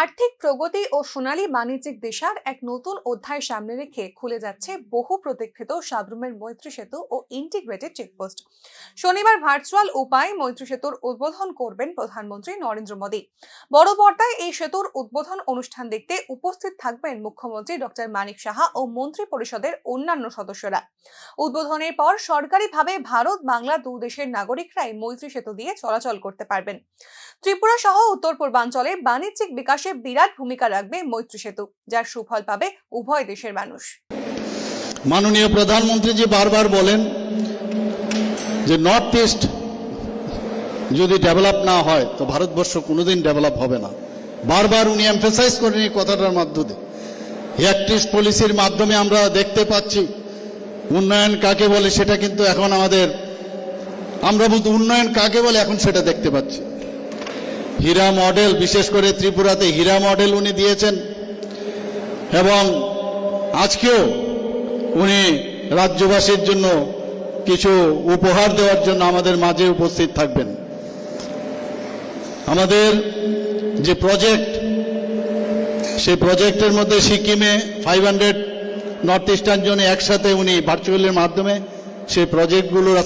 আর্থিক প্রগতি ও সোনালী বাণিজ্যিক দেশার এক নতুন অধ্যায় সামনে রেখে খুলে যাচ্ছে বহু প্রতীক্ষিত সাবরুমের মৈত্রী সেতু ও ইন্টিগ্রেটেড চেকপোস্ট শনিবার ভার্চুয়াল উপায়ে মৈত্রী সেতুর উদ্বোধন করবেন প্রধানমন্ত্রী নরেন্দ্র মোদী। বড় পর্দায় এই সেতুর উদ্বোধন অনুষ্ঠান দেখতে উপস্থিত থাকবেন মুখ্যমন্ত্রী ডক্টর মানিক সাহা ও মন্ত্রী পরিষদের অন্যান্য সদস্যরা। উদ্বোধনের পর সরকারিভাবে ভারত, বাংলা দু দেশের নাগরিকরাই মৈত্রী সেতু দিয়ে চলাচল করতে পারবেন। ত্রিপুরা সহ উত্তর পূর্বাঞ্চলে বাণিজ্যিক বিকাশে বিরাট ভূমিকা রাখবে মৈত্রী সেতু, যার সুফল পাবে উভয় দেশের মানুষ। মাননীয় প্রধানমন্ত্রী যে বারবার বলেন যে নর্থ ইস্ট যদি ডেভেলপ না হয়, তো ভারতবর্ষ কোনোদিন ডেভেলপ হবে না। বারবার উনি এমফেসাইজ করেন এই কথাটার মাধ্যমে। অ্যাক্ট ইস্ট পলিসির মাধ্যমে আমরা দেখতে পাচ্ছি, উন্নয়ন কাকে বলে সেটা কিন্তু এখন আমাদের, আমরা বলতে উন্নয়ন কাকে বলে এখন সেটা দেখতে পাচ্ছি। হীরা মডেল, বিশেষ করে ত্রিপুরাতে হীরা মডেল উনি দিয়েছেন। এবং আজকেও উনি রাজ্যবাসীর জন্য কিছু উপহার দেওয়ার জন্য আমাদের মাঝে উপস্থিত থাকবেন। আমাদের যে প্রজেক্ট, সেই প্রজেক্টের মধ্যে সিকিমে ফাইভ হান্ড্রেড নর্থ ইস্টার্ন জোনে একসাথে উনি ভার্চুয়ালের মাধ্যমে সেই প্রজেক্টগুলোর